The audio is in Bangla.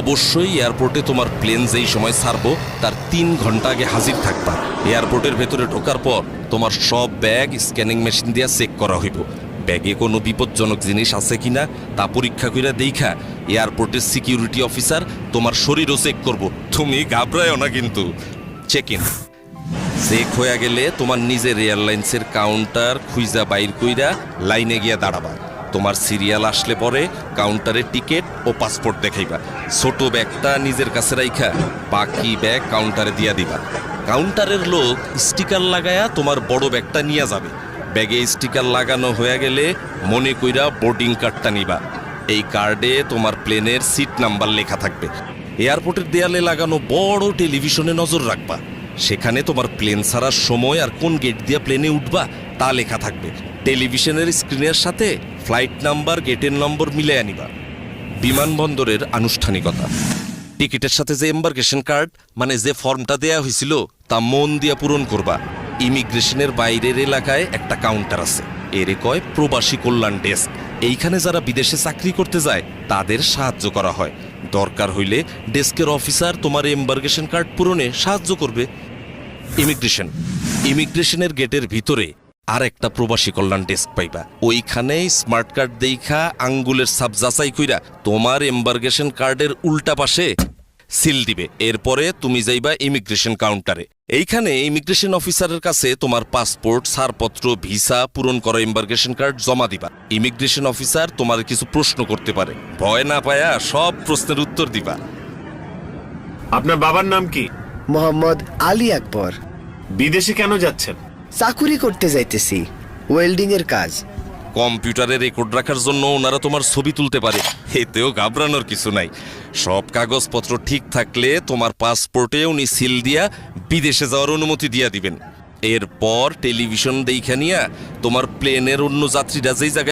অবশ্যই এয়ারপোর্টে তোমার প্লেন যেই সময় ছাড়বো, তার তিন ঘণ্টা আগে হাজির থাকবা। এয়ারপোর্টের ভেতরে ঢোকার পর তোমার সব ব্যাগ স্ক্যানিং মেশিন দিয়ে চেক করা হইব। ব্যাগে কোনো বিপজ্জনক জিনিস আছে কিনা, তা পরীক্ষা করে দেখা এয়ারপোর্টের সিকিউরিটি অফিসার তোমার শরীরও চেক করব। তুমি ঘাবড়ায়ও না কিন্তু। চেক ইন চেক হয়ে গেলে তোমার নিজের এয়ারলাইন্সের কাউন্টার খুইজা বাইর কইরা লাইনে গিয়া দাঁড়াবা। তোমার সিরিয়াল আসলে পরে কাউন্টারে টিকিট ও পাসপোর্ট দেখাইবা। ছোট ব্যাগটা নিজের কাছে রাইখা, বাকি ব্যাগ কাউন্টারে দিয়া দিবা। কাউন্টারের লোক স্টিকার লাগায়া তোমার বড় ব্যাগটা নিয়ে যাবে। ব্যাগে স্টিকার লাগানো হয়ে গেলে মনে কইরা বোর্ডিং কার্ডটা নিবা। এই কার্ডে তোমার প্লেনের সিট নাম্বার লেখা থাকবে। এয়ারপোর্টের দেয়ালে লাগানো বড় টেলিভিশনে নজর রাখবা। সেখানে তোমার প্লেন ছাড়ার সময় আর কোন গেট দিয়ে প্লেনে উঠবা তা লেখা থাকবে। টেলিভিশনের স্ক্রিনের সাথে ফ্লাইট নাম্বার, গেটের নম্বর মিলে আনিবা। বিমানবন্দরের আনুষ্ঠানিকতা। টিকিটের সাথে যে এম্বার্কেশন কার্ড মানে যে ফর্মটা দেয়া হয়েছিল, তা মন দিয়া পূরণ করবা। ইমিগ্রেশনের বাইরের এলাকায় একটা কাউন্টার আছে। এরে কয়, প্রবাসী কল্যাণ ডেস্ক এইখানে যারা বিদেশে চাকরি করতে যায়, তাদের সাহায্য করা হয়। দরকার হইলে ডেস্কের অফিসার তোমার এম্বার্কেশন কার্ড পূরণে সাহায্য করবে। ইমিগ্রেশন। ইমিগ্রেশনের গেটের ভিতরে আর একটা প্রবাসী কল্যাণ ডেস্ক পাইবা। ওইখানে স্মার্ট কার্ড দেইখা আঙ্গুলের সাব যাচাই কইরা তোমার এম্বার্গেশন কার্ডের উল্টা পাশে সিল দিবে। এরপরে তুমি যাইবা ইমিগ্রেশন কাউন্টারে এইখানে ইমিগ্রেশন অফিসারের কাছে তোমার পাসপোর্ট ছাড়পত্র ভিসা পূরণ করা এম্বার্গেশন কার্ড জমা দিবা। ইমিগ্রেশন অফিসার তোমার কিছু প্রশ্ন করতে পারে। ভয় না পায়া সব প্রশ্নের উত্তর দিবা। আপনার বাবার নাম কি? মোহাম্মদ আলী আকবর। বিদেশে কেন যাচ্ছেন? চাকুরি করতে যাইতেছি। ওয়েল্ডিং এর কাজ। কম্পিউটারে রেকর্ড রাখার জন্য ওনারা তোমার ছবি তুলতে পারে। এতেও ঘাবড়ানোর কিছু নাই। সব কাগজপত্র ঠিক থাকলে তোমার পাসপোর্টে উনি সিল দিয়া বিদেশে যাওয়ার অনুমতি দিয়া দিবেন। এরপর টেলিভিশন দেইখা নিয়া তোমার প্লেনের অন্য যাত্রীরা যেই জায়গায়